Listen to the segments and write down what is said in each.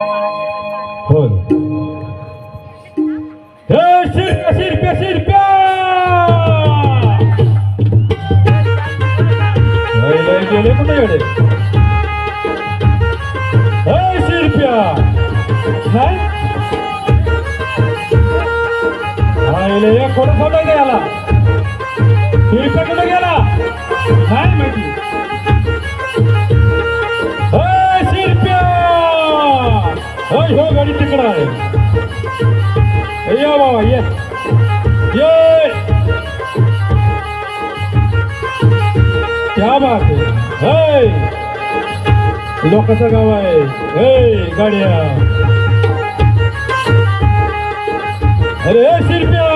बोल हे शिरप्या शिरप्या शिरप्या लय लय गेले कुठे गेले होय हो गाडी तिकडं आहे. या बाबा ये. ये. क्या बात है हे लोकांचं गाव आहे. हे गाड्या. अरे हे शिरप्या.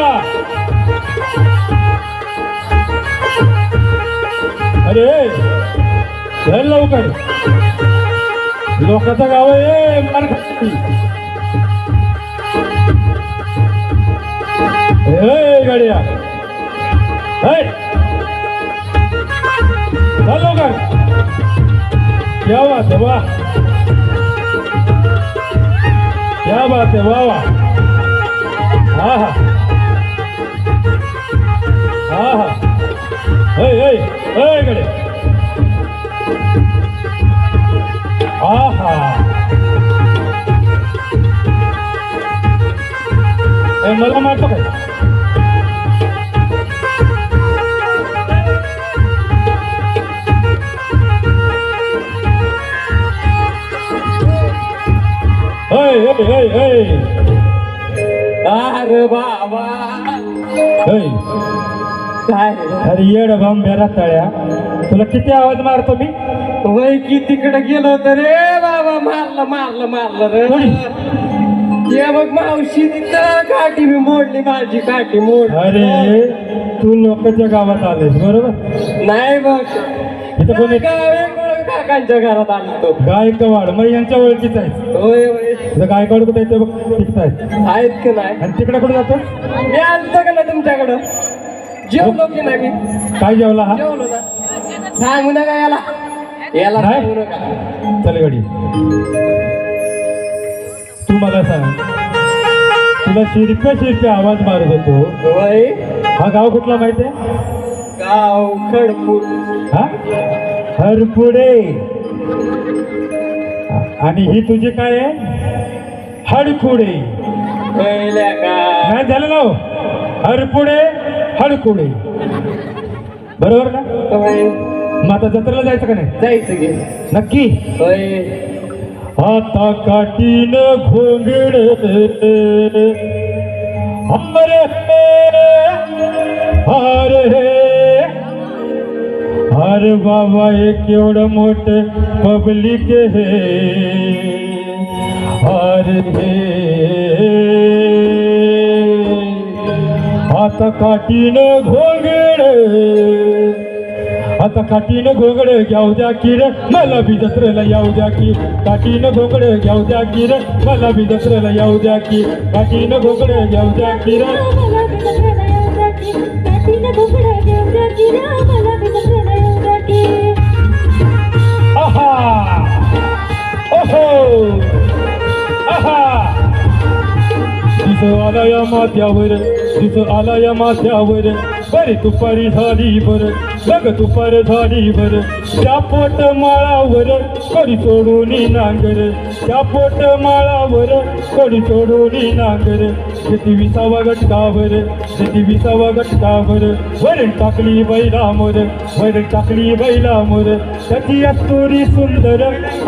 अरे धर लवकर लोकांचं गाव आहे मार गाड्या. हॅलो का क्या बात है वाह क्या बात है वाह वाह हा हा. हा हा. हय हय हय गड्या. मला मारतो काय. अरे बाबा. काय? अरे येड बेरा तळ्या. तुला किती आवाज मारतो मी? वय की तिकडे गेलो तर रे बाबा. मारलं मारलं मारलं रे. ते बघ मावशी तिथं काठी मी मोडली माझी काठी मोड अरे तू लोकांच्या गावात आलेस बरोबर? नाही बघ. इथं कोणी गावे काकांच्या घरात आलो तो. गायकवाड मग यांच्या ओळखीचा आहे. होय होय. इथं गायकवाड कुठे आहे ते बघ तिथं आहे. आहेत का नाही? आणि तिकडे कुठे जातो? मी आलतो का ना तुमच्याकडं? जेवलो की नाही मी? काय जेवला हा? जेवलो ना. सांगू नका याला. याला नाही? सांगू नका. चल गडी. मला सांग तुला शिरप्या शिरप्या आवाज मारत होतो. होय? हा गाव कुठला माहिती आहे? गाव खडपूर. हा? हरपुडे आणि ही तुझी काय आहे? हडकुडे. पहिल्या का नाही झालं ना हो? हरपुडे हडकुडे. बरोबर ना? होय. मग आता जत्रेला जायचं का नाही? जायचं नक्की? होय. आता काटीन घोंगड अमरे अरे अरे बाबा हे केवढं मोठ पब्लिक हे. अरे हे. आता काटीन घोंगड. आता काटीनं घोंगड घ्याऊ द्या की रे मला बी जत्रेला येऊ द्या की. काटीनं घोंगड घेऊ द्या की रे मला बी जत्रेला येऊ द्या की. काठीनं घोंगडं घेऊ द्या की रे, मला बी जत्रेला येऊ द्या की. आहा! ओहो! आहा! दिस आला या माथ्यावर दिस आला या माथ्यावर. बरी दुपारी झाली बर. सग दुपार झाली त्या पोट माळावर कडी सोडून नांगर. त्या पोट माळावर कडी सोडून नांगर. किती विसावा गटकावर किती विसावा गटकावर वरण टाकली बैलामोर वरण टाकली बैलामोर. त्याची अस्तुरी सुंदर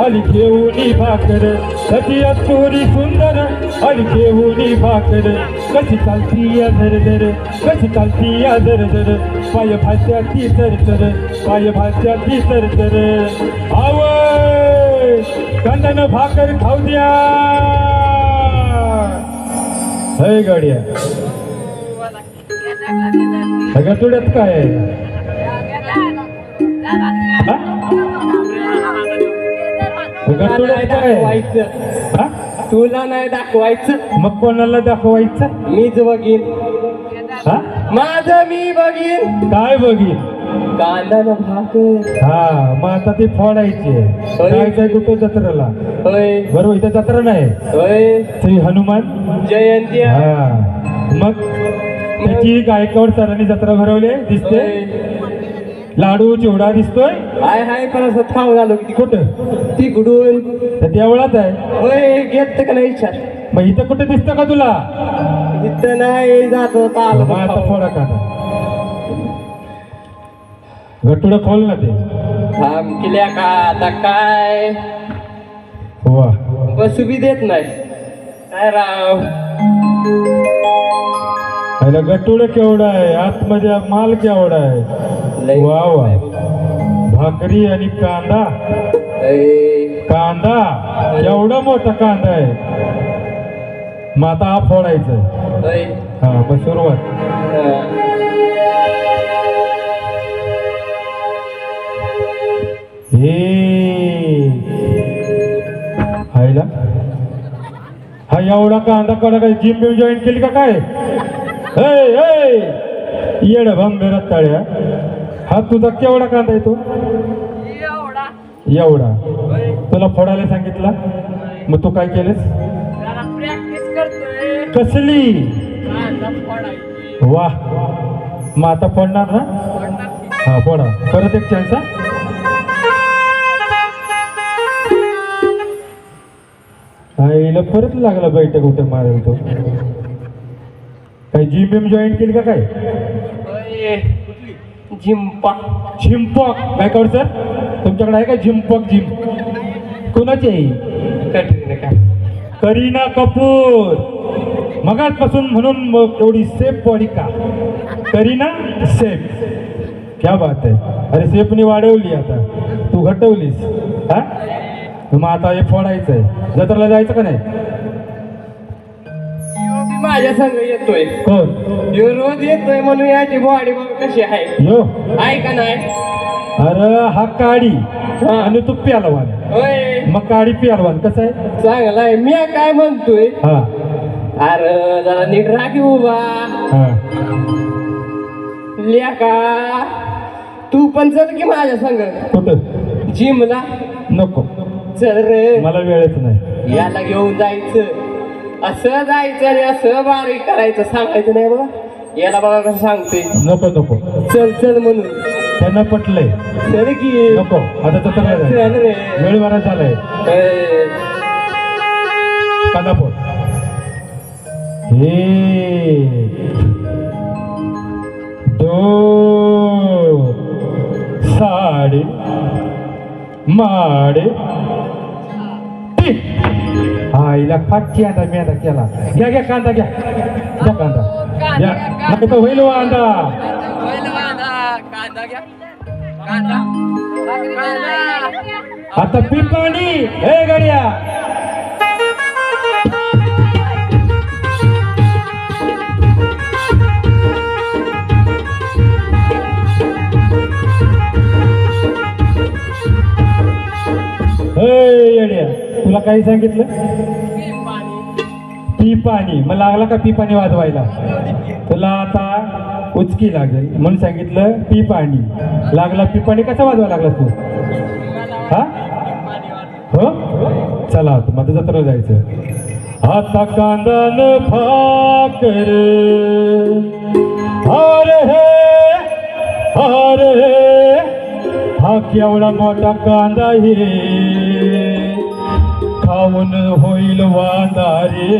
आली घेऊन भाकर. त्याची अस्तुरी सुंदर आली घेऊन भाकर. कशी चालती या धर धर कशी चालती या धर धर पाय भाषाची तर तर पाय ती सर तर आवय कंदन भाकर खाऊ द्या. हय गाड्या सगळ्या तुड्यात काय तुला नाही? दाखवायचं. हा? तुला नाही दाखवायचं. मग कोणाला दाखवायचं? मीच बघीन. हा? माझं मी बघीन. काय बघीन? कांदा न भाकर. हा मग आता ते फोडायचे जायचंय कुठं जत्रेला? होय. बरोबर इथं जत्रा नाही. होय. श्री हनुमान. जयंती आहे. हा. मग त्याची गायकवाड सरांनी जत्रा भरवली आहे, दिसते. होय. लाडू चिवडा दिसतोय. हाय हाय पण असं थांब झालो की कुठं? तिकडून. तर देवळात आहे. होय घेत का नाही विचार मग इथं कुठं दिसतं का तुला? इथं नाही जात होता. मग आता फोडा का गटुडं खोल ना ते थांब केल्या का आता काय? वा. बसू बी देत नाही. काय राव? पहिला गटुडं केवढं आहे? आतमध्ये माल केवढा आहे? लय. वा वा. भाकरी आणि कांदा? ऐ, कांदा? एवढा मोठा कांदा आहे? मग आता हा फोडायचा ऐ, हा मग सुरुवात. हे हायला. हा एवढा कांदा कडा काय जिम बिम जॉईन केली का काय? येड भांबेरात टाळ्या हा तुझा केवढा कांदा आहे तो? एवढा. तुला फोडायला सांगितला? मग तू काय केलंस? कसली. वा मग आता फोडणार ना? हा फोडा. परत एक चान्स हा? आईला परत लागला बैठक कुठे मारेल तो. काय जिम बिम जॉईन केली का काय? होय. जिंपा झिमपॉक काय करू सर तुमच्याकडे आहे का झिमपॉक जिम कोणाची आहे करीना कपूर. मगाचपासून म्हणून एवढी सेफ बॉडी का? करीना सेफ क्या बात आहे. अरे सेफनी वाढवली आता. तू घटवलीस हा? मग आता हे फोडायचं आहे जत्रेला जायचं का नाही? माझ्या संग येतोय. कोण? ह्यो रोज येतोय म्हणून याची बॉडी बघ कशी आहे. यो. आहे का नाही? अरे हा काडी. आणि तू प्यालवान. होय. मग काडी प्यालवान कसं आहे? चांगला आहे. मी काय म्हणतोय? हा. अरे जरा नीट राखी उभा हा. लेका तू पण चल की माझ्या संग कुठं? जिमला. नको. चल रे. मला वेळच नाही. याला घेऊन जायचं. असं जायचं आणि असं बारीक करायचं. सांगायचं नाही बघा याला बघा कसं सांगते. नको नको. चल चल म्हणून. त्यांना पटलंय. चल की. नको. आता जत्रेला जायचं चल रे. वेळ बरा झालाय. ए, कांदा फोड हे. दो. साडे. माडे. ती. आईला हिला अंडा आता मी आता केला घ्या घ्या कांदा घ्या घ्या कांदा घ्या नाही तर होईल वांदा आता पी पाणी हे गड्या हे तुला काही सांगितलं पी पाणी. मग लागला का पी पाणी वाजवायला? तुला आता उचकी लागेल. म्हणून सांगितलं पी पाणी. लागला पी पाणी कसा वाजवा लागला तू? हा? हो? चला माझं जत्रा जायचं. आता कांदा फाकर. हर हे हर हे. हा केवढा मोठा कांदा हे खाऊन होईल वादारे.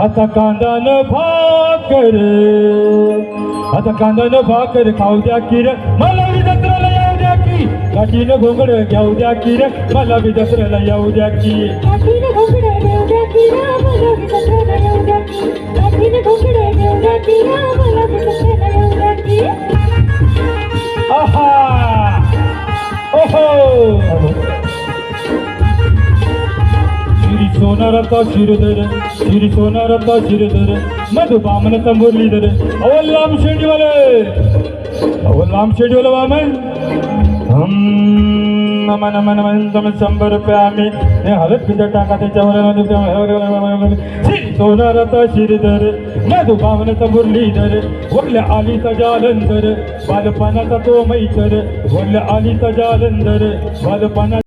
आता कांदा न भाकर. आता कांदा न भाकर खाऊ द्या किर मला विदत्राला येऊ द्या की. गाठीनं घोंगड घेऊ द्या किर मला विदत्राला येऊ द्या की. काठीने घोंगडे घेऊ द्या किर मला विदत्राला येऊ द्या की. काठीने घोंगड घेऊ द्या किर सोनाराचा शिरधर श्री सोनाराचा शिरधर मधु बामनाचा मुरलीधर अहो लांब शेंडीवाले. अहो लांब शेंडीवाला वामन. हम मन मन मन तम शंभर रुपये आम्ही. हे हळद पिठा टाका त्याच्यावर शिरी सोनाराचा शिरधर मधु भावनाचा मुरलीधर वरल्या आलीचा जालंधर बालपणाचा तो मैतर वरल्या आलीचा जालंधर बालपणा